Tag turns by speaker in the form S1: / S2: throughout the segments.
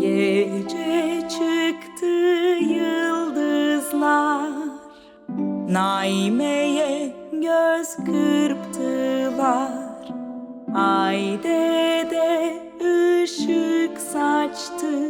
S1: Gece çıktı yıldızlar. Naime'ye göz kırptılar. Ay dede ışık saçtı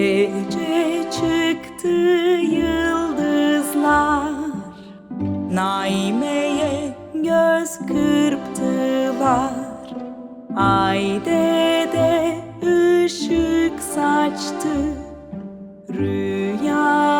S1: Gece çıktı yıldızlar. Naime'ye göz kırptılar. Ay dede ışık saçtı. Rüyanı